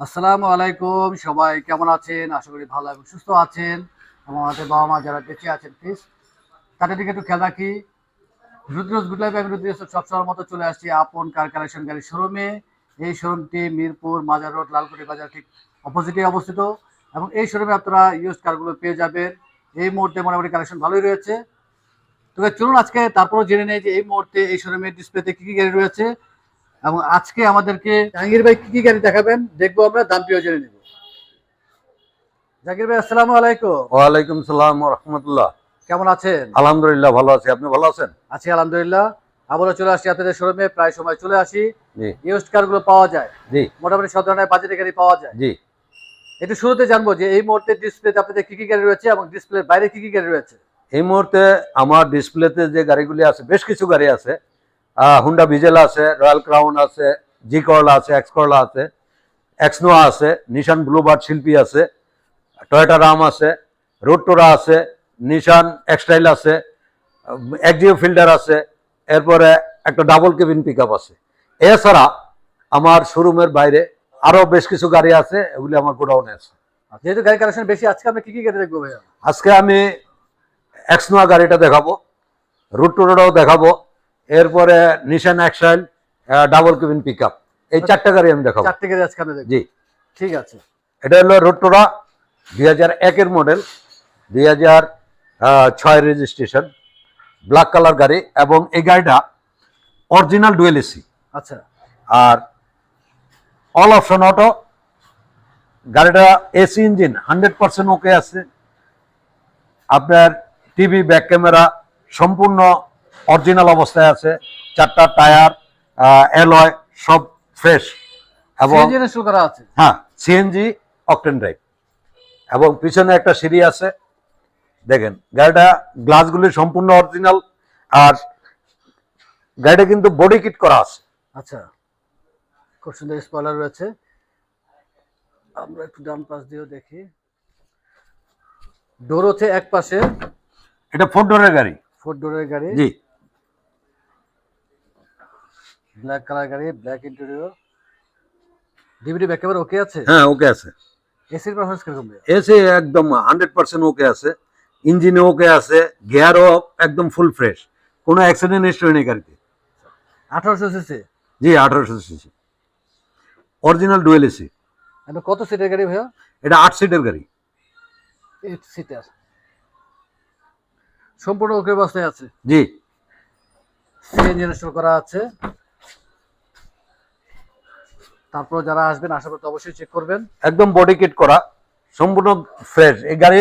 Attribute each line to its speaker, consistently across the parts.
Speaker 1: আসসালামু আলাইকুম, সবাই কেমন আছেন? আশা করি ভালো এবং সুস্থ আছেন। এবং আমাদের বাবা মা যারা বেঁচে আছেন প্লিজ তাদের দিকে একটু খেয়াল রাখি। রুদ্রজ গুড লাইফ এবং রুদ্রজ সবসময়ের মতো চলে আসছি আপন কার কালেকশন গাড়ি শোরুমে এই শোরুমটি মিরপুর মাজার রোড লালকুটি বাজার ঠিক অপোজিটে অবস্থিত। এবং এই শোরুমে আপনারা ইউজ কারগুলো পেয়ে যাবেন। এই মুহূর্তে মোটামুটি কালেকশন ভালোই রয়েছে। তবে চলুন আজকে তারপরও জেনে নেই যে এই মুহূর্তে এই শোরুমের ডিসপ্লেতে কী কী গাড়ি রয়েছে। এবং আজকে আমাদেরকে জাহাঙ্গীর ভাই কি কি গাড়ি দেখাবেন? দেখব আমরা দাম দামটিও জেনে নেব। জাহাঙ্গীর ভাই আসসালামু আলাইকুম।
Speaker 2: ওয়ালাইকুম সালাম রহমতুল্লাহ।
Speaker 1: কেমন আছেন?
Speaker 2: আলহামদুলিল্লাহ ভালো আছি। আপনি ভালো আছেন?
Speaker 1: আছি আলহামদুলিল্লাহ। আবারও চলে আসছি আপনাদের শোরুমে প্রায় সময় চলে আসি।
Speaker 2: জি।
Speaker 1: ইউজড কারগুলো পাওয়া যায়।
Speaker 2: জি।
Speaker 1: মোটামুটি সব ধরনের বাজেটের গাড়ি পাওয়া যায়।
Speaker 2: জি।
Speaker 1: একটু শুরুতে জানব যে এই মুহূর্তে ডিসপ্লেতে আপনাদের কি কি গাড়ি রয়েছে এবং ডিসপ্লের বাইরে কি কি গাড়ি রয়েছে?
Speaker 2: এই মুহূর্তে আমার ডিসপ্লেতে যে গাড়িগুলি আছে বেশ কিছু গাড়ি আছে। হুন্ডা ভিজেল আছে রয়্যাল ক্রাউন আছে জি করলা আছে এক্স করলা আছে এক্সনোয়া আছে নিশান ব্লুবার্ড শিল্পী আছে টয়োটা রাম আছে রোডটোরা আছে নিশান এক্সটাইল আছে একজিও ফিল্ডার আছে এরপরে একটা ডাবল কেবিন পিক আছে। এছাড়া আমার শোরুমের বাইরে আরও বেশ কিছু গাড়ি আছে এগুলি আমার গোডাউনে আছে।
Speaker 1: যেহেতু গাড়ি কালেকশন বেশি আজকে আমি কি কি গাড়ি দেখব ভাইয়া?
Speaker 2: আজকে আমি এক্সনোয়া গাড়িটা দেখাবো রুট টুরোটাও দেখাবো এরপরে Nissan action double cabin pick এই চারটা গাড়ি আমি দেখাবো।
Speaker 1: চারটে গাড়ি আজকে
Speaker 2: জি।
Speaker 1: ঠিক আছে।
Speaker 2: এটা হলো রোট্টোরা দুই হাজার একের মডেল দুই হাজার ছয় রেজিস্ট্রেশন ব্ল্যাক কালার গাড়ি এবং এই গাড়িটা অরিজিনাল ডুয়েল এসি
Speaker 1: আচ্ছা।
Speaker 2: আর অল অপশন অটো গাড়িটা AC engine hundred percent okay আছে। আপনার টিভি ব্যাক ক্যামেরা সম্পূর্ণ অরিজিনাল অবস্থায় আছে চারটা টায়ার অ্যালয় সব ফ্রেশ। এবং
Speaker 1: করা আছে?
Speaker 2: হ্যাঁ সিএনজি অকটেন ড্রাইভ। এবং পিছনে একটা সিঁড়ি আছে। দেখেন গাড়িটা গ্লাসগুলি সম্পূর্ণ অরিজিনাল আর গাড়িটা কিন্তু বডি কিট করা আছে।
Speaker 1: আচ্ছা খুব সুন্দর স্পয়লার রয়েছে। আমরা একটু ডান পাশ দিয়েও দেখি। ডোর হচ্ছে এক পাশে।
Speaker 2: এটা ফোর ডোরের গাড়ি।
Speaker 1: ফোর ডোরের গাড়ি।
Speaker 2: জি।
Speaker 1: ব্ল্যাক কালার গাড়ি black interior DVD back camera okay আছে?
Speaker 2: হ্যাঁ ওকে আছে।
Speaker 1: এসির পারফরমেন্স কীরকম?
Speaker 2: এসে একদম হান্ড্রেড পার্সেন্ট ওকে আছে। ইঞ্জিনে ওকে আছে। গিয়ারও একদম ফুল ফ্রেশ কোনো অ্যাক্সিডেন্ট হিস্ট্রি নেই গাড়িতে।
Speaker 1: আঠারোশো সিসি
Speaker 2: জি আঠারোশো সিসি অরিজিনাল ডুয়েল এসি
Speaker 1: এটা কত সিটের গাড়ি ভাইয়া?
Speaker 2: এটা আট সিটের গাড়ি।
Speaker 1: এইট সিটার সম্পূর্ণ ওকে অবস্থায় আছে।
Speaker 2: জি।
Speaker 1: সিএনজি ইনস্টল করা আছে। তারপর যারা আসবেন, আশা করতে অবশ্যই চেক করবেন।
Speaker 2: একদম বডি কিট করা, সম্পূর্ণ ফ্রেশ এই গাড়ি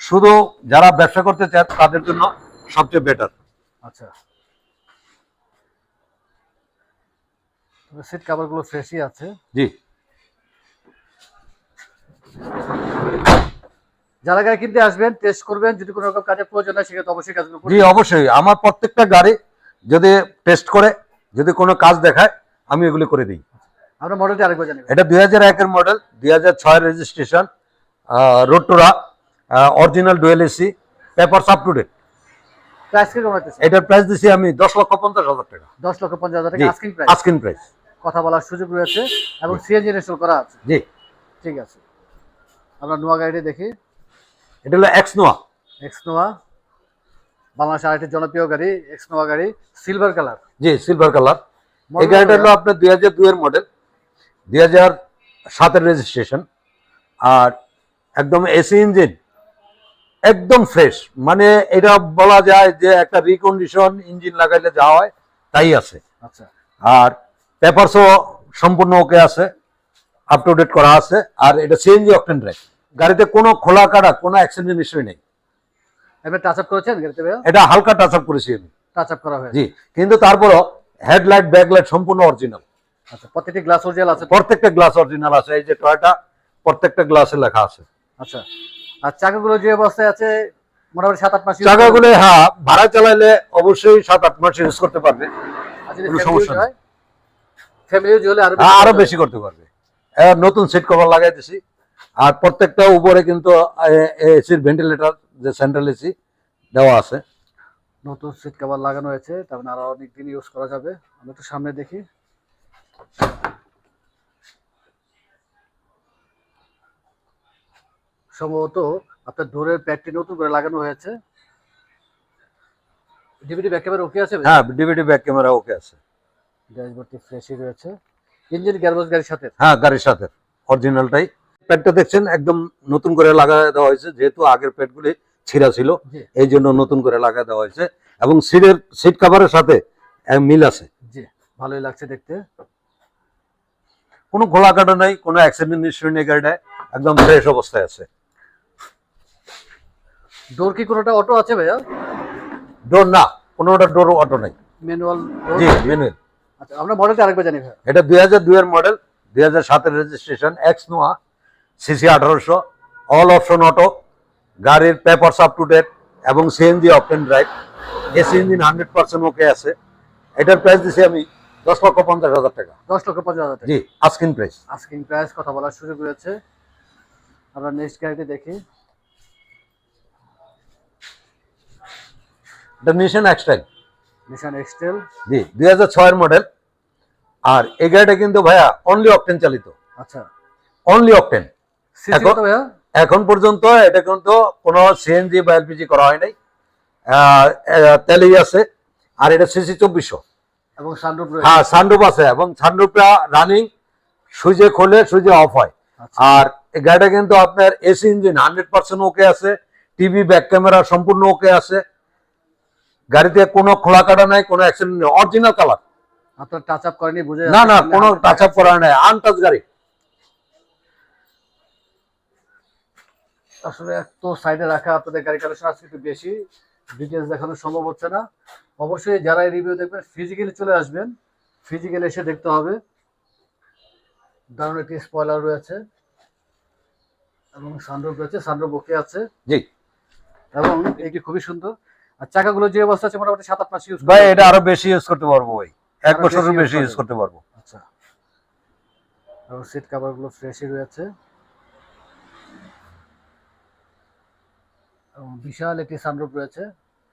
Speaker 2: শুধু যারা ব্যবসা করতে চায়, তাদের জন্য সবচেয়ে বেটার
Speaker 1: আচ্ছা। সিট কাভারগুলো ফ্রেশই আছে।
Speaker 2: জি।
Speaker 1: যারা গাড়ি কিনতে আসবেন টেস্ট করবেন, যদি কোনো রকম কাজের প্রয়োজন হয়, সেক্ষেত্রে অবশ্যই কাজগুলো
Speaker 2: জি, অবশ্যই। আমার প্রত্যেকটা গাড়ি যদি টেস্ট করে, যদি কোনো কাজ দেখায় আমি এগুলো করে দিই।
Speaker 1: আমরা মডেলটি আরেকবার জানি।
Speaker 2: এটা দুই হাজার একের মডেল দুই হাজার ছয় registration রোটোরা original dual AC paper up to date
Speaker 1: price কীরকম রাখতেছে
Speaker 2: এটার প্রাইস দিচ্ছি আমি দশ লক্ষ পঞ্চাশ হাজার টাকা।
Speaker 1: দশ লক্ষ পঞ্চাশ হাজার টাকা আস্কিং প্রাইস কথা বলার সুযোগ রয়েছে এবং সিএনজি ইনস্টল করা আছে।
Speaker 2: জি।
Speaker 1: ঠিক আছে। আমরা নোয়া গাড়িটি দেখি।
Speaker 2: এটা হলো এক্সনোয়া
Speaker 1: এক্সনোয়া বাংলাদেশের আরেকটি জনপ্রিয় গাড়ি এক্সনোয়া গাড়ি সিলভার কালার
Speaker 2: জি সিলভার কালার এই গাড়িটা হলো আপনার দুই হাজার দুইয়ের মডেল দুই হাজার সাতের রেজিস্ট্রেশন আর একদম এসি ইঞ্জিন একদম ফ্রেশ মানে এটা বলা যায় যে একটা রিকন্ডিশন ইঞ্জিন লাগাইলে যা হয় তাই আছে।
Speaker 1: আচ্ছা।
Speaker 2: আর পেপারসও সম্পূর্ণ ওকে আছে আপ টু ডেট করা আছে আর এটা সিএনজি অকটেন ড্রাইভ গাড়িতে কোনো খোলা কাটা কোনো অ্যাক্সিডেন্ট হিস্ট্রি নেই।
Speaker 1: এবার টাচ আপ করেছেন গাড়িতে
Speaker 2: এটা হালকা টাচ আপ করেছি আমি।
Speaker 1: টাচ আপ করা হয়েছে।
Speaker 2: জি কিন্তু তারপরও হেডলাইট ব্যাকলাইট সম্পূর্ণ অরিজিনাল
Speaker 1: আচ্ছা প্রত্যেকটি গ্লাস অরিজিনাল আছে?
Speaker 2: প্রত্যেকটা গ্লাস অরিজিনাল আছে এই যে টয়টা প্রত্যেকটা গ্লাসে লেখা আছে।
Speaker 1: আচ্ছা আর চাকাগুলো যে অবস্থায় আছে মোটামুটি সাত আট মাস
Speaker 2: চাকাগুলো হ্যাঁ ভাড়া চালাইলে অবশ্যই সাত আট মাস ইউজ করতে পারবে।
Speaker 1: আর যদি
Speaker 2: কোনো সমস্যা
Speaker 1: use ফ্যামিলি ইউজ হলে আরও
Speaker 2: হ্যাঁ, আরও বেশি করতে পারবে। নতুন সিট কভার লাগাই দিছি। আর প্রত্যেকটা উপরে কিন্তু এসির ভেন্টিলেটর যে সেন্ট্রাল এসি দেওয়া আছে।
Speaker 1: নতুন সিট কাভার লাগানো হয়েছে তার মানে অনেক দিন ইউজ করা যাবে। আমরা একটু সামনে দেখি। সম্ভবত আপনার ডোরের প্যাডটি নতুন করে লাগানো হয়েছে। ডিভিডি ব্যাক ক্যামেরা ওকে আছে
Speaker 2: হ্যাঁ ডিভিডি ব্যাক ক্যামেরা ওকে আছে।
Speaker 1: ড্যাশবোর্ডটি ফ্রেশই রয়েছে। ইঞ্জিন গ্যারবজ গাড়ির সাথে?
Speaker 2: হ্যাঁ গাড়ির সাথে। অরিজিনালটাই প্যাডটা দেখছেন একদম নতুন করে লাগা দেওয়া হয়েছে যেহেতু আগের প্যাডগুলি ছিঁড়া ছিল। এই জন্য নতুন করে লাগা দেওয়া হয়েছে। এবং সিটের সিট কাভারের সাথে মিল আছে।
Speaker 1: জি ভালোই লাগছে দেখতে।
Speaker 2: কোনো খোলা কাটা নাই কোনো অ্যাক্সিডেন্ট নিশ্চয়ই নেই গাড়িটায় একদম ফ্রেশ অবস্থায় আছে।
Speaker 1: ডোর কি কোনোটা অটো আছে ভাইয়া?
Speaker 2: ডোর না কোনোটা ডোর অটো নাই।
Speaker 1: ম্যানুয়াল
Speaker 2: জি মেনুয়াল
Speaker 1: আচ্ছা আমরা মডেলটা আরেকবার জানি ভাইয়া।
Speaker 2: এটা দুই হাজার দুইয়ের মডেল দুই হাজার সাতের রেজিস্ট্রেশন এক্স নোয়া সিসি আঠারোশো অল অপশন অটো গাড়ির পেপারস আপ টু ডেট এবং CNG option drive AC engine hundred percent okay আছে এটার প্রাইস দিছি আমি দশ লক্ষ পঞ্চাশ হাজার টাকা।
Speaker 1: দশ লক্ষ পঞ্চাশ হাজার
Speaker 2: জি আস্কিং প্রাইস
Speaker 1: আস্কিং প্রাইস কথা বলার সুযোগ রয়েছে। আমরা নেক্সট গাড়িটি দেখি।
Speaker 2: এটা নিশান এক্সটাইল
Speaker 1: নিশান এক্সটেল
Speaker 2: জি দুই হাজার ছয়ের মডেল আর এই গাড়িটা কিন্তু ভাইয়া অনলি অপটেন চালিত।
Speaker 1: আচ্ছা।
Speaker 2: অনলি অপটেন
Speaker 1: ভাইয়া?
Speaker 2: এখন পর্যন্ত এটা কিন্তু কোনো সিএনজি বা এলপিজি করা হয় নাই। তেলেই আছে। আর এটা সিসি চব্বিশশো।
Speaker 1: এবং রয়েছে।
Speaker 2: হ্যাঁ সানরুফ আছে এবং সানরুফটা রানিং সুইচে খোলে সুইচে অফ হয়।
Speaker 1: আচ্ছা।
Speaker 2: আর গাড়িটা কিন্তু আপনার AC engine hundred percent okay আছে। টিভি ব্যাক ক্যামেরা সম্পূর্ণ ওকে আছে। গাড়িতে কোনো খোলা কাটা নাই কোনো অ্যাক্সিডেন্ট নেই। অরিজিনাল কালার
Speaker 1: আপনার টাচ আপ করেনি বুঝে
Speaker 2: না না কোনো টাচ আপ করা নাই। আনটাচ গাড়ি।
Speaker 1: আসলে এত সাইডে রাখা আপনাদের গাড়ি কালেকশন আজকে একটু বেশি ডিটেলস দেখানো সম্ভব হচ্ছে না। অবশ্যই যারা এই রিভিউ দেখবেন ফিজিক্যালি চলে আসবেন ফিজিক্যালি এসে দেখতে হবে। দারুণ একটি স্পয়লার রয়েছে। এবং সানরুফ রয়েছে সানরুফ ওকে আছে।
Speaker 2: জি।
Speaker 1: এবং এটি খুবই সুন্দর। আর চাকাগুলো যে অবস্থা আছে মোটামুটি সাত আট মাস ইউজ
Speaker 2: ভাই এটা আরও বেশি ইউজ করতে পারব ভাই। এক বছরের
Speaker 1: বেশি
Speaker 2: ইউজ
Speaker 1: করতে
Speaker 2: পারব।
Speaker 1: আচ্ছা। এবং সিট কভারগুলো ফ্রেশই রয়েছে। বিশাল একটি সানরুফ রয়েছে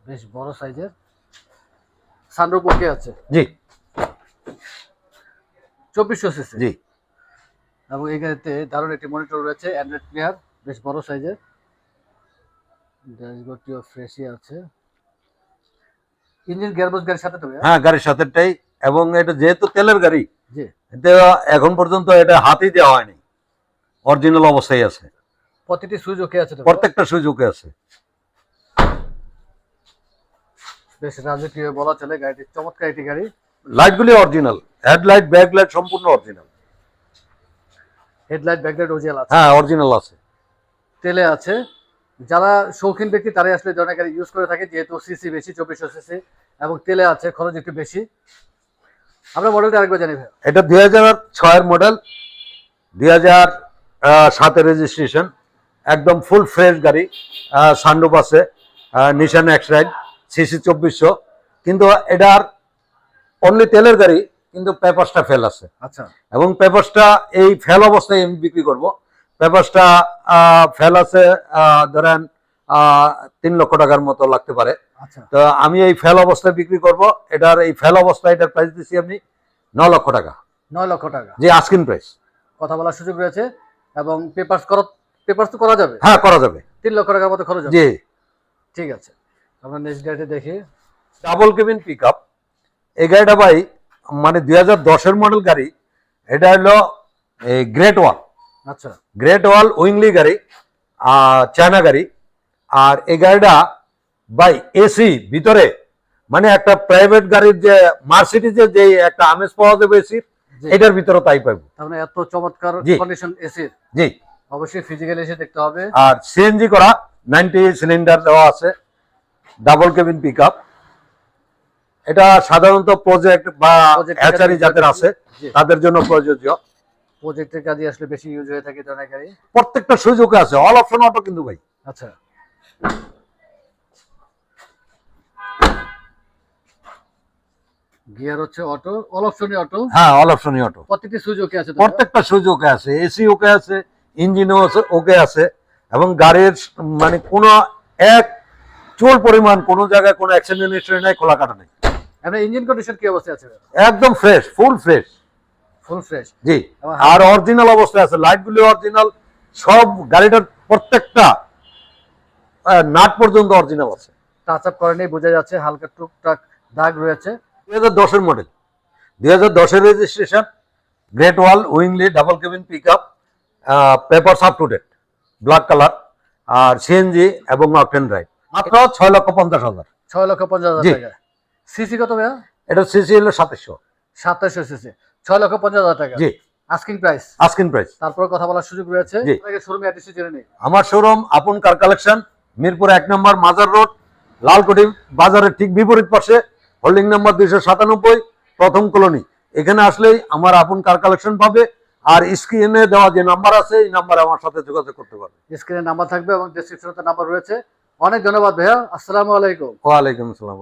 Speaker 1: বেশ বড় সাইজের। সানরুফ ওকে আছে?
Speaker 2: জি।
Speaker 1: চব্বিশশো সিসি
Speaker 2: জি।
Speaker 1: এবং গাড়িতে দারুণ একটি মনিটর রয়েছে অ্যান্ড্রয়েড প্লেয়ার বেশ বড় সাইজের। ড্যাশবোর্ডটিও ফ্রেশই আছে। ইঞ্জিন গিয়ারবক্স গাড়ির সাথে তো
Speaker 2: হ্যাঁ? গাড়ির সাথেটাই এবং এটা যেহেতু তেলের গাড়ি
Speaker 1: জি।
Speaker 2: এতে এখন পর্যন্ত এটা হাতেই দেওয়া হয়নি। অরিজিনাল অবস্থায় আছে।
Speaker 1: প্রতিটি সুইচ ওকে আছে তো?
Speaker 2: প্রত্যেকটা সুযোগে আছে।
Speaker 1: বেশ রাজকীয় বলা চলে গাড়িটি চমৎকার একটি গাড়ি।
Speaker 2: লাইটগুলি অরিজিনাল হেডলাইট ব্যাকলাইট সম্পূর্ণ অরিজিনাল
Speaker 1: হেডলাইট ব্যাকলাইট ওজিএল আছে।
Speaker 2: হ্যাঁ অরিজিনাল আছে।
Speaker 1: তেলে আছে। যারা শৌখিন ব্যক্তি তারাই আসলে ধরনের গাড়ি ইউজ করে থাকে যেহেতু সিসি বেশি চব্বিশশো সিসি এবং তেলে আছে খরচ একটু বেশি। আমরা মডেলটা আরেকবার জানি ভাই
Speaker 2: এটা দুই হাজার ছয়ের মডেল দুই হাজার সাতের রেজিস্ট্রেশন একদম ফুল ফ্রেশ গাড়ি সানরুফ আছে নিশান এক্সরাইড সিসি চব্বিশশো। কিন্তু এটার অনলি তেলের গাড়ি কিন্তু পেপারসটা ফেল আছে।
Speaker 1: আচ্ছা।
Speaker 2: এবং পেপারসটা এই ফেল অবস্থায় আমি বিক্রি করব। পেপারসটা ফেল আছে ধরেন তিন লক্ষ টাকার মতো লাগতে পারে।
Speaker 1: আচ্ছা।
Speaker 2: তো আমি এই ফেল অবস্থায় বিক্রি করব। এটার এই ফেল অবস্থায় এটার প্রাইস দিচ্ছি আমি ন লক্ষ টাকা।
Speaker 1: নয় লক্ষ টাকা।
Speaker 2: যে আস্কিন প্রাইস
Speaker 1: কথা বলার সুযোগ রয়েছে এবং পেপারস করা পেপারস তো করা যাবে?
Speaker 2: হ্যাঁ করা যাবে।
Speaker 1: তিন লক্ষ টাকার মতো খরচ হবে?
Speaker 2: জি।
Speaker 1: ঠিক আছে। আমরা নেক্সট গাড়িটি দেখি।
Speaker 2: ডাবল কেবিন পিক আপ এই গাড়িটা ভাই মানে দুই হাজার দশের মডেল গাড়ি। এটা হলো এই গ্রেট ওয়াল
Speaker 1: আচ্ছা।
Speaker 2: গ্রেট ওয়াল উইংলি গাড়ি আর চায়না গাড়ি। আর এই গাড়িটা ভাই এসি ভিতরে। মানে একটা প্রাইভেট গাড়ির যে মার্সিডিজের যে একটা আমেজ পাওয়া যাবে এসির। এটার ভিতরে তাই পাইবো।
Speaker 1: তার মানে এত চমৎকার কন্ডিশন এসির
Speaker 2: জি।
Speaker 1: অবশ্যই ফিজিক্যালি এসে দেখতে হবে।
Speaker 2: আর সিএনজি করা নাইনটি সিলিন্ডার দেওয়া আছে ডাবল কেবিন পিক এটা সাধারণত প্রজেক্ট বা হ্যাচারি যাদের আছে তাদের জন্য প্রযোজ্য।
Speaker 1: প্রজেক্টের কাজে আসলে বেশি ইউজ হয়ে থাকে ধরনের
Speaker 2: প্রত্যেকটা সুযোগে আছে অল অপশন অটো কিন্তু ভাই।
Speaker 1: আচ্ছা। গিয়ার হচ্ছে অটো অল অপশনই অটো
Speaker 2: হ্যাঁ অল অপশনই অটো
Speaker 1: প্রত্যেকটি সুযোগে আছে
Speaker 2: প্রত্যেকটা সুযোগে আছে এসি ওকে আছে ইঞ্জিনও ওকে আছে এবং গাড়ির মানে কোনো এক চোর পরিমাণ কোনো জায়গায় কোনো অ্যাক্সিডেন্ট হিস্ট্রি নাই খোলা কাটা নেই
Speaker 1: ইঞ্জিন কন্ডিশন কি অবস্থায় আছে?
Speaker 2: একদম fresh full fresh
Speaker 1: full fresh
Speaker 2: জি। আর অরিজিনাল অবস্থায় আছে লাইটগুলি অরিজিনাল সব গাড়িটার প্রত্যেকটা নাট পর্যন্ত অরিজিনাল আছে।
Speaker 1: টাচ আপ করেনি বোঝা যাচ্ছে হালকা টুকটাক দাগ রয়েছে।
Speaker 2: দুই হাজার দশের মডেল দুই হাজার দশের registration Great Wall Wingle double cabin pick up paper up to date black colour R CNG এবং অকটেন ড্রাইভ মাত্র ছয় লক্ষ পঞ্চাশ হাজার।
Speaker 1: ছয় লক্ষ পঞ্চাশ হাজার টাকা। সিসি কত ভাইয়া?
Speaker 2: এটা সিসি হলো সাতাশশো।
Speaker 1: সাতাশশো সিসি ছয় লক্ষ পঞ্চাশ হাজার টাকা।
Speaker 2: জি।
Speaker 1: আস্কিং প্রাইস
Speaker 2: আস্কিন প্রাইস
Speaker 1: তারপর কথা বলার সুযোগ রয়েছে।
Speaker 2: জি।
Speaker 1: শোরুমে অ্যাড্রেসে জেনে নিই।
Speaker 2: আমার শোরুম আপন কার কালেকশন মিরপুর এক নম্বর মাজার রোড লালকুটি বাজারের ঠিক বিপরীত পাশে হোল্ডিং নাম্বার দুইশো সাতানব্বই প্রথম কলোনি এখানে আসলেই আমার আপন কার কালেকশন পাবে। আর স্ক্রিনে দেওয়া যে নাম্বার আছে এই নাম্বারে আমার সাথে যোগাযোগ করতে পারবে
Speaker 1: স্ক্রিনে নাম্বার থাকবে এবং ডেসক্রিপশনে নাম্বার রয়েছে। অনেক ধন্যবাদ ভাইয়া। আসসালামু আলাইকুম।
Speaker 2: ওয়ালাইকুম আসসালাম।